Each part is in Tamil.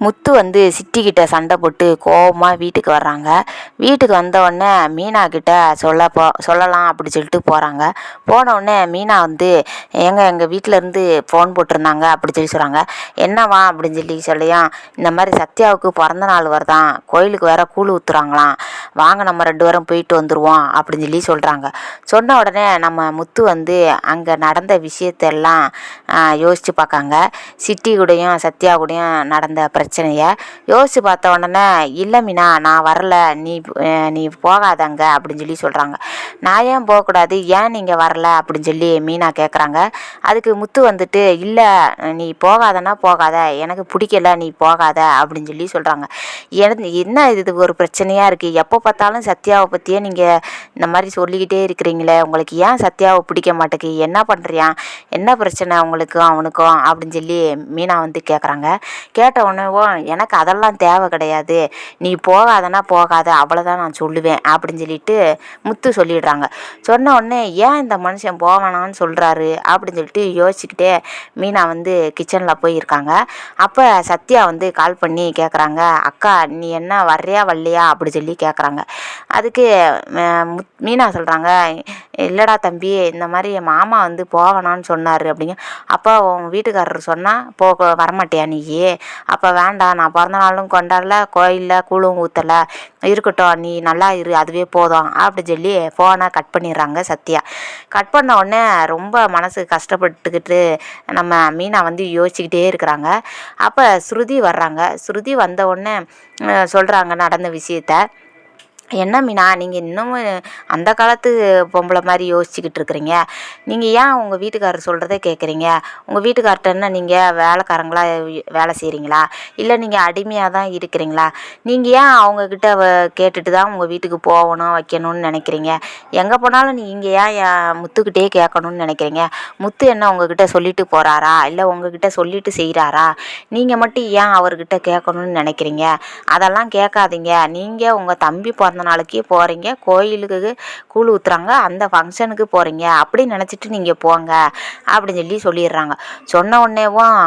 முத்து வந்து சிட்டிக்கிட்ட சண்டை போட்டு கோவமாக வீட்டுக்கு வர்றாங்க. வீட்டுக்கு வந்த உடனே மீனா கிட்ட சொல்ல போ சொல்லலாம் அப்படி சொல்லிட்டு போகிறாங்க போன உடனே மீனா வந்து ஏங்க எங்கள் வீட்டிலேருந்து ஃபோன் போட்டிருந்தாங்க அப்படி சொல்லி சொல்கிறாங்க என்னவா அப்படின்னு சொல்லி சொல்லியும் இந்த மாதிரி சத்யாவுக்கு பிறந்த நாள் வருதான். கோயிலுக்கு வேற கூழ் ஊற்றுறாங்களாம் வாங்க நம்ம ரெண்டு பேரும் போயிட்டு வந்துடுவோம் அப்படின்னு சொல்லி சொல்கிறாங்க சொன்ன உடனே நம்ம முத்து வந்து அங்கே நடந்த விஷயத்தெல்லாம் யோசித்து பார்க்காங்க. சிட்டி கூடயும் சத்யா கூடயும் நடந்த பிரச்சனையை? யோசித்து பார்த்த உடனே இல்லை மீனா நான் வரல. நீ நீ போகாதங்க அப்படின்னு சொல்லி சொல்கிறாங்க நான் ஏன் போகக்கூடாது? ஏன் நீங்கள் வரல? அப்படின்னு சொல்லி மீனா கேட்குறாங்க அதுக்கு முத்து வந்துட்டு இல்லை நீ போகாதனா போகாத. எனக்கு பிடிக்கல நீ போகாத அப்படின்னு சொல்லி சொல்கிறாங்க எனக்கு என்ன இது? ஒரு பிரச்சனையாக இருக்குது எப்போ பார்த்தாலும் சத்யாவை பற்றியே நீங்கள் இந்த மாதிரி சொல்லிக்கிட்டே இருக்கிறீங்களே. உங்களுக்கு ஏன் சத்யாவை பிடிக்க மாட்டேக்கு? என்ன பண்ணுறியா என்ன பிரச்சனை உங்களுக்கும் அவனுக்கும்? அப்படின்னு சொல்லி மீனா வந்து கேட்குறாங்க கேட்ட உடனேவும் எனக்கு அதெல்லாம் தேவை கிடையாது. நீ போகாதனா போகாத அவ்வளோதான் நான் சொல்லுவேன் அப்படின்னு சொல்லிட்டு முத்து சொல்லிடுறாங்க. சொன்ன உடனே ஏன் இந்த மனுஷன் போவானான்னு சொல்கிறாரு அப்படின்னு சொல்லிட்டு யோசிச்சுக்கிட்டே மீனா வந்து கிச்சனில் போயிருக்காங்க அப்போ சத்யா வந்து கால் பண்ணி கேட்குறாங்க அக்கா நீ என்ன வர்றியா வரலையா? அப்படி சொல்லி கேட்குறாங்க அதுக்கு முத் மீனா சொல்கிறாங்க இல்லைடா தம்பி இந்த மாதிரி என் மாமா வந்து போவேணான்னு சொன்னார். அப்படிங்க அப்போ உன் வீட்டுக்காரர் சொன்னால் போக வரமாட்டியா நீ அப்போ வேண்டாம் நான் பிறந்த நாளும் கொண்டாடல கோயிலில் கூழும் ஊற்றலை இருக்கட்டும் நீ நல்லா இரு அதுவே போதும் அப்படி சொல்லி ஃபோனை கட் பண்ணிடுறாங்க சத்யா. கட் பண்ண உடனே ரொம்ப மனசு கஷ்டப்பட்டுக்கிட்டு நம்ம மீனா வந்து யோசிச்சுக்கிட்டே இருக்கிறாங்க. அப்போ ஸ்ருதி வர்றாங்க. ஸ்ருதி வந்த உடனே சொல்கிறாங்க நடந்த விஷயத்த. என்ன மீனா நீங்கள் இன்னமும் அந்த காலத்து பொம்பளை மாதிரி யோசிச்சுக்கிட்டு இருக்கிறீங்க? நீங்கள் ஏன் உங்கள் வீட்டுக்காரர் சொல்கிறதே கேட்குறீங்க உங்கள் வீட்டுக்கார்ட்ட என்ன நீங்கள் வேலைக்காரங்களா வேலை செய்கிறீங்களா இல்லை நீங்கள் அடிமையாக தான் இருக்கிறீங்களா? நீங்கள் ஏன் அவங்கக்கிட்ட கேட்டுட்டு தான் உங்கள் வீட்டுக்கு போகணும் வைக்கணும்னு நினைக்கிறீங்க? எங்கே போனாலும் நீங்கள் ஏன் என் முத்துக்கிட்டே கேட்கணும்னு நினைக்கிறீங்க? முத்து என்ன உங்ககிட்ட சொல்லிட்டு போகிறாரா இல்லை உங்ககிட்ட சொல்லிட்டு செய்கிறாரா நீங்கள் மட்டும் ஏன் அவர்கிட்ட கேட்கணும்னு நினைக்கிறீங்க? அதெல்லாம் கேட்காதீங்க. நீங்கள் உங்கள் தம்பி பிறந்த நாளைக்கு போகிறீங்க கோயிலுக்கு கூழ் ஊற்றுறாங்க அந்த ஃபங்க்ஷனுக்கு போகிறீங்க அப்படின்னு நினச்சிட்டு நீங்கள் போங்க. அப்படின்னு சொல்லி சொல்லிடுறாங்க. சொன்ன உடனேவும்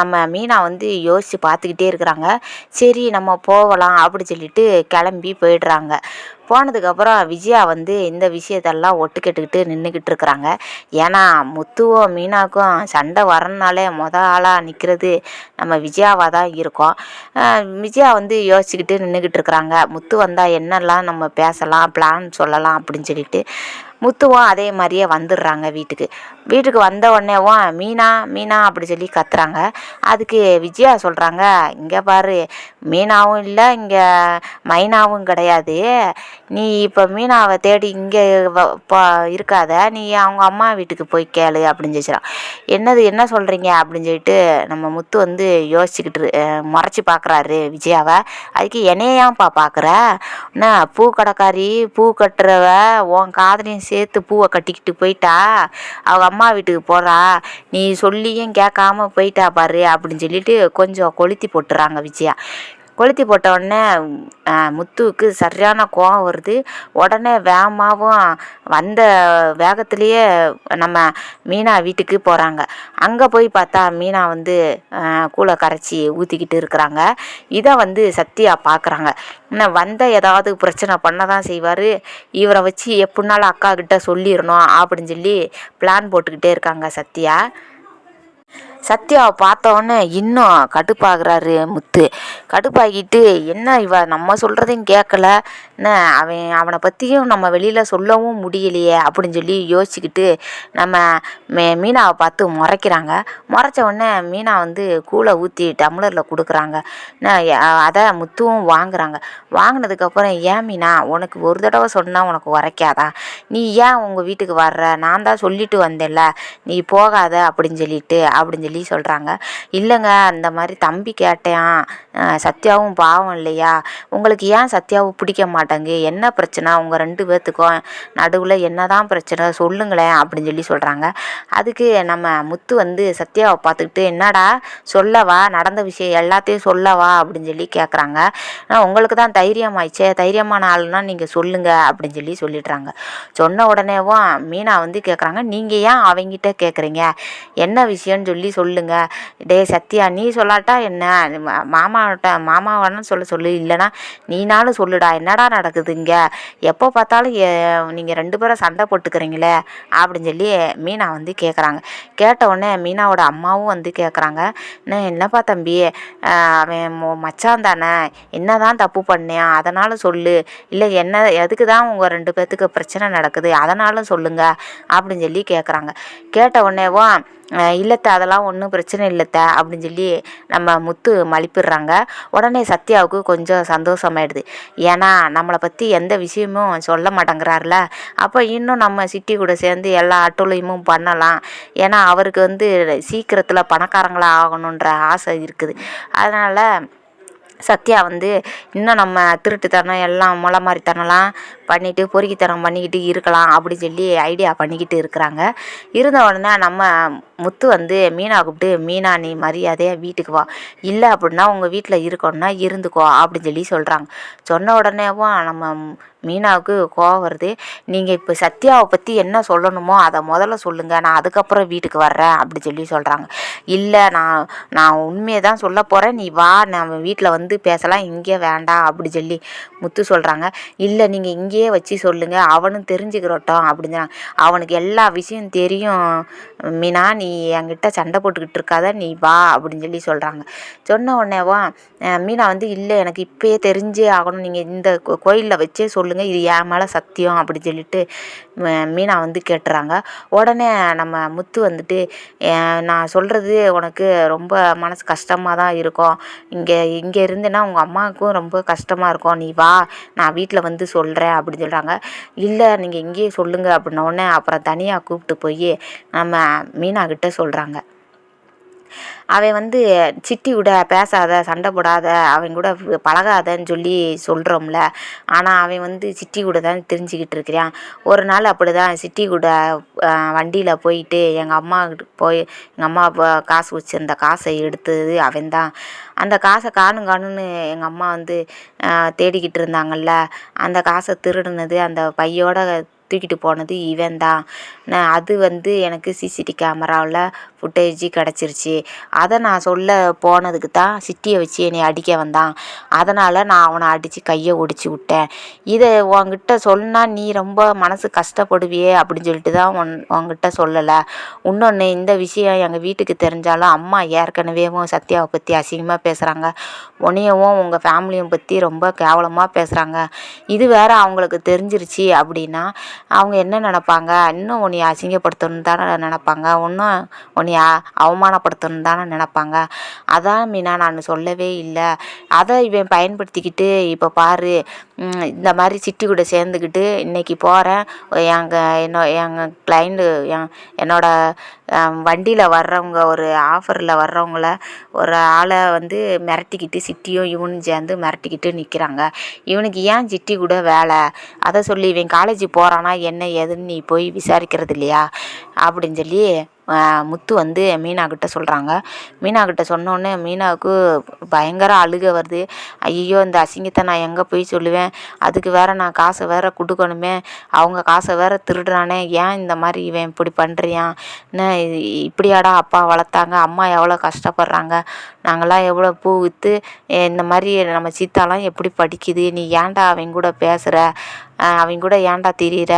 நம்ம மீனா வந்து யோசித்து பார்த்துக்கிட்டே இருக்கிறாங்க. சரி நம்ம போகலாம் அப்படி சொல்லிட்டு கிளம்பி போயிடுறாங்க. போனதுக்கப்புறம் விஜயா வந்து இந்த விஷயத்தெல்லாம் ஒட்டு கேட்டுக்கிட்டு நின்றுக்கிட்டு இருக்கிறாங்க ஏன்னா முத்துவும் மீனாக்கும் சண்டை வரனாலே மொத ஆளாக நிற்கிறது நம்ம விஜயாவாக தான் இருக்கோம். விஜயா வந்து யோசிச்சுக்கிட்டு நின்றுக்கிட்டு இருக்கிறாங்க முத்து வந்தால் என்னெல்லாம் நம்ம பேசலாம் பிளான் சொல்லலாம் அப்படின்னு சொல்லிட்டு முத்துவும் அதே மாதிரியே வந்துடுறாங்க வீட்டுக்கு. வீட்டுக்கு வந்த உடனேவும் மீனா மீனா அப்படி சொல்லி கத்துறாங்க. அதுக்கு விஜயா சொல்கிறாங்க இங்கே பாரு மீனாவும் இல்லை இங்கே மைனாவும் கிடையாது. நீ இப்போ மீனாவை தேடி இங்கே இருக்காத. நீ அவங்க அம்மா வீட்டுக்கு போய் கேளு அப்படின்னு சொல்லிச்சிடான் என்னது என்ன சொல்கிறீங்க அப்படின்னு சொல்லிட்டு நம்ம முத்து வந்து யோசிச்சுக்கிட்டு முறைச்சி பார்க்குறாரு விஜயாவை. அதுக்கு என்னையாப்பா பார்க்குற என்ன பூ கடைக்காரி பூ கட்டுறவ உன் காதலியும் சேர்த்து பூவை கட்டிக்கிட்டு போயிட்டா? அவங்க அம்மா வீட்டுக்கு போகிறா நீ சொல்லியும் கேட்காம போயிட்டா பாரு அப்படின்னு சொல்லிட்டு கொஞ்சம் கொளுத்தி போட்டுறாங்க விஜயா. கொளுத்தி போட்ட உடனே முத்துவுக்கு சரியான கோவம் வருது. உடனே வேகமாகவும் வந்த வேகத்துலேயே நம்ம மீனா வீட்டுக்கு போகிறாங்க அங்கே போய் பார்த்தா மீனா வந்து அஹ், கூழை கரைச்சி ஊற்றிக்கிட்டு இருக்கிறாங்க. இதை வந்து சத்யா பார்க்குறாங்க இன்னும் வந்த ஏதாவது பிரச்சனை பண்ண தான் செய்வார். இவரை வச்சு எப்படினாலும் அக்கா கிட்ட சொல்லிடணும் அப்படின்னு சொல்லி பிளான் போட்டுக்கிட்டே இருக்காங்க சத்யா. சத்யாவை பார்த்தோன்னே இன்னும் கடுப்பாகிறாரு முத்து. கடுப்பாகிட்டு என்ன இவ நம்ம சொல்கிறதையும் கேட்கல? என்ன அவன் அவனை பற்றியும் நம்ம வெளியில் சொல்லவும் முடியலையே? அப்படின்னு சொல்லி யோசிச்சுக்கிட்டு நம்ம மே மீனாவை பார்த்து முறைக்கிறாங்க. முறைச்ச உடனே மீனா வந்து கூழை ஊற்றி டம்ளரில் கொடுக்குறாங்க. அதை முத்துவும் வாங்குறாங்க. வாங்கினதுக்கப்புறம் ஏன் மீனா உனக்கு ஒரு தடவை சொன்னால் உனக்கு உரைக்காதா? நீ ஏன் உங்கள் வீட்டுக்கு வர்ற? நான் தான் சொல்லிட்டு வந்தேன்ல. நீ போகாத அப்படின்னு சொல்லிட்டு அப்படின்னு சொல்லி சொல்கிறாங்க இல்லைங்க அந்த மாதிரி தம்பி கேட்டேன். சத்யாவும் பாவம் இல்லையா? உங்களுக்கு ஏன் சத்யாவை பிடிக்க மாட்டேங்கு? என்ன பிரச்சனை? உங்கள் ரெண்டு பேர்த்துக்கும் நடுவில் என்னதான் பிரச்சனை? சொல்லுங்களேன் அப்படின்னு சொல்லி சொல்கிறாங்க அதுக்கு நம்ம முத்து வந்து சத்யாவை பார்த்துக்கிட்டு என்னடா சொல்லவா? நடந்த விஷயம் எல்லாத்தையும் சொல்லவா? அப்படின்னு சொல்லி கேட்குறாங்க உங்களுக்கு தான் தைரியம் ஆயிடுச்சே? தைரியமான ஆளுன்னா நீங்கள் சொல்லுங்கள் அப்படின்னு சொல்லி சொல்லிடுறாங்க. சொன்ன உடனேவும் மீனா வந்து கேட்குறாங்க நீங்கள் ஏன் அவங்கிட்ட கேட்குறீங்க என்ன விஷயம்னு சொல்லி சொல்லுங்க. டேய் சத்யா நீ சொல்லாட்டா என்ன? மா- மாமாட்ட மாமாவானு சொல்ல சொல்லு. இல்லைன்னா நீனாலும் சொல்லுடா. என்னடா நடக்குது இங்கே? எப்போ பார்த்தாலும் நீங்கள் ரெண்டு பேரும் சண்டை போட்டுக்கிறீங்களே? அப்படின்னு சொல்லி மீனா வந்து கேட்குறாங்க கேட்ட உடனே மீனாவோட அம்மாவும் வந்து கேட்குறாங்க என்ன என்னப்பா தம்பி? அவன் மச்சான் தானே? என்ன தான் தப்பு பண்ணேன் அதனால சொல்லு. இல்லை என்ன எதுக்கு தான் உங்கள் ரெண்டு பேர்த்துக்கு பிரச்சனை நடக்குது? அதனாலும் சொல்லுங்க. அப்படின்னு சொல்லி கேட்குறாங்க கேட்ட உடனேவும் இல்லத்தை அதெல்லாம் ஒன்றும் பிரச்சனை இல்லைத்த அப்படின்னு சொல்லி நம்ம முத்து மலிப்பிடுறாங்க. உடனே சத்யாவுக்கு கொஞ்சம் சந்தோஷமாயிடுது. ஏன்னா நம்மளை பற்றி எந்த விஷயமும் சொல்ல மாட்டேங்கிறாருல. அப்போ இன்னும் நம்ம சிட்டி கூட சேர்ந்து எல்லா அட்டுழியமும் பண்ணலாம். ஏன்னா அவருக்கு வந்து சீக்கிரத்தில் பணக்காரங்களாக ஆகணுன்ற ஆசை இருக்குது. அதனால் சத்யா வந்து இன்னும் நம்ம திருட்டுத்தனம் எல்லாம் முளை மாதிரித்தனம்லாம் பண்ணிட்டு பொறுக்கித்தனம் பண்ணிக்கிட்டு இருக்கலாம் அப்படி சொல்லி ஐடியா பண்ணிக்கிட்டு இருக்கிறாங்க. இருந்த உடனே நம்ம முத்து வந்து மீனா கூப்பிட்டு மீனா நீ மரியாதையாக வீட்டுக்கு வா. இல்லை அப்படின்னா உங்கள் வீட்டில் இருக்கணும்னா இருந்துக்கோ அப்படின்னு சொல்லி சொல்கிறாங்க சொன்ன உடனேவும் நம்ம மீனாவுக்கு கோவம் வருது. நீங்கள் இப்போ சத்யாவை பற்றி என்ன சொல்லணுமோ அதை முதல்ல சொல்லுங்கள் நான் அதுக்கப்புறம் வீட்டுக்கு வர்றேன் அப்படி சொல்லி சொல்கிறாங்க இல்லை நான் நான் உண்மையை தான் சொல்ல போகிறேன் நீ வா நம்ம வீட்டில் வந்து பேசலாம். இங்கே வேண்டாம் அப்படி சொல்லி முத்து சொல்கிறாங்க இல்லை நீங்கள் இங்கேயே வச்சு சொல்லுங்கள் அவனும் தெரிஞ்சுக்கிறட்டும் அப்படின்னு சொன்னாங்க அவனுக்கு எல்லா விஷயம் தெரியும். மீனா நீ என்கிட்ட சண்டை போட்டுக்கிட்டு இருக்காத நீ வா அப்படின்னு சொல்லி சொல்கிறாங்க சொன்ன உடனேவா மீனா வந்து இல்லை எனக்கு இப்பயே தெரிஞ்சே ஆகணும். நீங்கள் இந்த கோயிலில் வச்சே சொல்லுங்கள் இது என் மேலே சத்தியம் அப்படின்னு சொல்லிட்டு மீனா வந்து கேட்டுறாங்க. உடனே நம்ம முத்து வந்துட்டு நான் சொல்கிறது உனக்கு ரொம்ப மனசு கஷ்டமாக தான் இருக்கும். இங்கே இங்கே இருந்தேன்னா உங்கள் அம்மாவுக்கும் ரொம்ப கஷ்டமாக இருக்கும். நீ வா நான் வீட்டில் வந்து சொல்கிறேன் அப்படின்னு சொல்கிறாங்க இல்லை நீங்கள் இங்கேயே சொல்லுங்கள் அப்படின்னோடனே அப்புறம் தனியாக கூப்பிட்டு போய் நம்ம மீனாக்கிட்ட சொல்கிறாங்க அவன் வந்து சிட்டி விட பேசாத சண்டை போடாத அவன் கூட பழகாதன்னு சொல்லி சொல்கிறோம்ல ஆனால் அவன் வந்து சிட்டி கூட தான் தெரிஞ்சுக்கிட்டு இருக்கிறான். ஒரு நாள் அப்படி தான் சிட்டி கூட வண்டியில் போயிட்டு எங்கள் அம்மா போய் எங்கள் அம்மா காசு வச்சிருந்த காசை எடுத்தது அவன் தான். அந்த காசை காணும் காணுன்னு எங்கள் அம்மா வந்து தேடிக்கிட்டு இருந்தாங்கல்ல. அந்த காசை திருடுனது அந்த பையோட தூக்கிட்டு போனது இவன் தான். நான் அது வந்து எனக்கு சிசிடி கேமராவில் ஃபுட்டேஜ் கிடச்சிருச்சு. அதை நான் சொல்ல போனதுக்கு தான் சிட்டியை வச்சு என்னை அடிக்க வந்தான். அதனால் நான் அவனை அடித்து கையை ஒடிச்சு விட்டேன். இதை உன்கிட்ட சொன்னால் நீ ரொம்ப மனசு கஷ்டப்படுவியே அப்படின்னு சொல்லிட்டு தான் உன் உன்கிட்ட சொல்லலை. இன்னொன்று இந்த விஷயம் எங்கள் வீட்டுக்கு தெரிஞ்சாலும் அம்மா ஏற்கனவேவும் சத்யாவை பற்றி அசிங்கமாக பேசுகிறாங்க உன்னையவும் உங்கள் ஃபேமிலியும் பற்றி ரொம்ப கேவலமாக பேசுகிறாங்க இது வேறு அவங்களுக்கு தெரிஞ்சிருச்சு அப்படின்னா அவங்க என்ன நினப்பாங்க? இன்னும் உன்னை அசிங்கப்படுத்தணும்னு தானே நினப்பாங்க? இன்னும் உன்னை அவமானப்படுத்தணும்னு தானே நினப்பாங்க. அதான் மீனா நான் சொல்லவே இல்லை. அதை இவன் பயன்படுத்திக்கிட்டு இப்போ பாரு இந்த மாதிரி சிட்டி கூட சேர்ந்துக்கிட்டு இன்னைக்கு போகிறேன் எங்கள் என்ன எங்கள் கிளைண்டு என் என்னோட வண்டியில் வர்றவங்க ஒரு ஆஃபரில் வர்றவங்கள ஒரு ஆளை வந்து மிரட்டிக்கிட்டு சிட்டியும் இவனும் சேர்ந்து மிரட்டிக்கிட்டு நிற்கிறாங்க இவனுக்கு ஏன் சிட்டி கூட வேலை? அதை சொல்லி இவன் காலேஜ் போகிறானா என்ன ஏதுன்னு நீ போய் விசாரிக்கிறது இல்லையா? அப்படின்னு சொல்லி முத்து வந்து மீனா கிட்ட சொல்கிறாங்க மீனா கிட்ட சொன்னோடனே மீனாவுக்கு பயங்கர அழுகை வருது. ஐயோ இந்த அசிங்கத்தை நான் எங்கே போய் சொல்லுவேன்? அதுக்கு வேற நான் காசை வேற கொடுக்கணுமே. அவங்க காசை வேற திருடுறானே. ஏன் இந்த மாதிரி இவன் இப்படி பண்ணுறியான் என்ன இப்படியாடா அப்பா வளர்த்தாங்க? அம்மா எவ்வளோ கஷ்டப்படுறாங்க? நாங்களாம் எவ்வளோ பூ விற்று இந்த மாதிரி நம்ம சீத்தாலாம் எப்படி படிக்குது? நீ ஏன்டா அவங்க கூட பேசுகிற அவங்க கூட ஏன்டா திரியிற?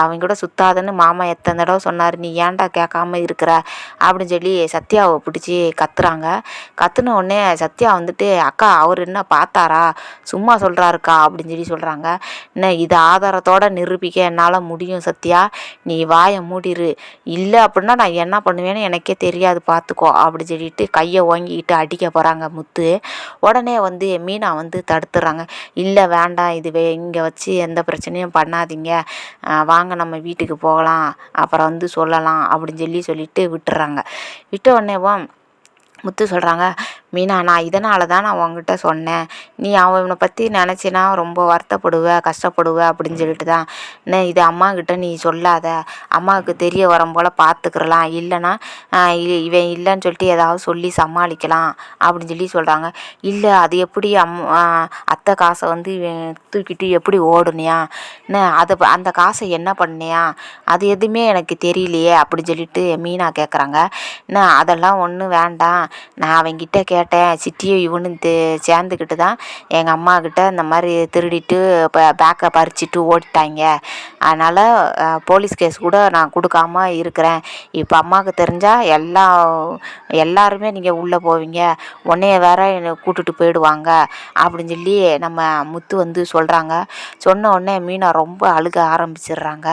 அவங்க கூட சுத்தாதன்னு மாமா எத்தனை தடவை சொன்னார் நீ ஏன்டா கேட்காம இருக்கிற? அப்படின்னு சொல்லி சத்யாவை பிடிச்சி கத்துறாங்க. கத்துன உடனே சத்யா வந்துட்டு அக்கா அவர் என்ன பார்த்தாரா? சும்மா சொல்கிறாருக்கா அப்படின்னு சொல்லி சொல்கிறாங்க என்ன இது ஆதாரத்தோட நிரூபிக்க என்னால் முடியும் சத்யா? நீ வாயை மூடிரு. இல்லை அப்படின்னா நான் என்ன பண்ணுவேன்னு எனக்கே தெரியாது பார்த்துக்கோ அப்படி சொல்லிட்டு கையை ஓங்கிக்கிட்டு அடிக்க போகிறாங்க முத்து. உடனே வந்து மீனா வந்து தடுத்துடுறாங்க இல்லை வேண்டாம் இது வே இங்கே வச்சு எந்த பிரச்சனையும் பண்ணாதீங்க. வாங்க நம்ம வீட்டுக்கு போகலாம். அப்புறம் வந்து சொல்லலாம் அப்படின்னு சொல்லி சொல்லிட்டு விட்டுறாங்க. விட்ட உடனேவும் முத்து சொல்கிறாங்க மீனா நான் இதனால தான் நான் உன்கிட்ட சொன்னேன். நீ அவனை பற்றி நினச்சின்னா ரொம்ப வருத்தப்படுவ கஷ்டப்படுவ அப்படின்னு சொல்லிட்டு தான் என்ன இது அம்மாக்கிட்ட நீ சொல்லாத. அம்மாவுக்கு தெரிய வரும் போல் பார்த்துக்கிறலாம் இல்லைன்னா இ- இவன் இல்லைன்னு சொல்லிட்டு ஏதாவது சொல்லி சமாளிக்கலாம் அப்படின்னு சொல்லி சொல்கிறாங்க இல்லை அது எப்படி அம் அத்தை காசை வந்து இவன் தூக்கிட்டு எப்படி ஓடுனியா? என்ன அதை அந்த காசை என்ன பண்ணியா அது எதுவுமே எனக்கு தெரியலையே அப்படின்னு சொல்லிட்டு மீனா கேட்குறாங்க என்ன அதெல்லாம் ஒன்றும் வேண்டாம். நான் அவன்கிட்ட கேட்டேன் சிட்டியும் இவனும் தே சேர்ந்துக்கிட்டு தான் எங்கள் அம்மாக்கிட்ட இந்த மாதிரி திருடிட்டு இப்போ பேக்கை பறிச்சிட்டு ஓடிட்டாங்க. அதனால் போலீஸ் கேஸ் கூட நான் கொடுக்காம இருக்கிறேன். இப்போ அம்மாவுக்கு தெரிஞ்சால் எல்லா எல்லாருமே நீங்கள் உள்ளே போவீங்க. உன்னைய வேற என்னை கூட்டுட்டு போயிடுவாங்க அப்படின்னு சொல்லி நம்ம முத்து வந்து சொல்கிறாங்க சொன்ன உடனே மீனா ரொம்ப அழுக ஆரம்பிச்சிடுறாங்க.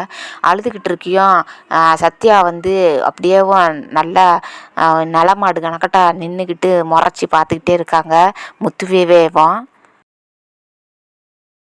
அழுதுகிட்டு இருக்கியும் சத்யா வந்து அப்படியேவும் நல்லா நிலமாடு கணக்கட்டா நின்றுக்கிட்டு முறைச்சி பார்த்துக்கிட்டே இருக்காங்க. முத்துவேவேவும்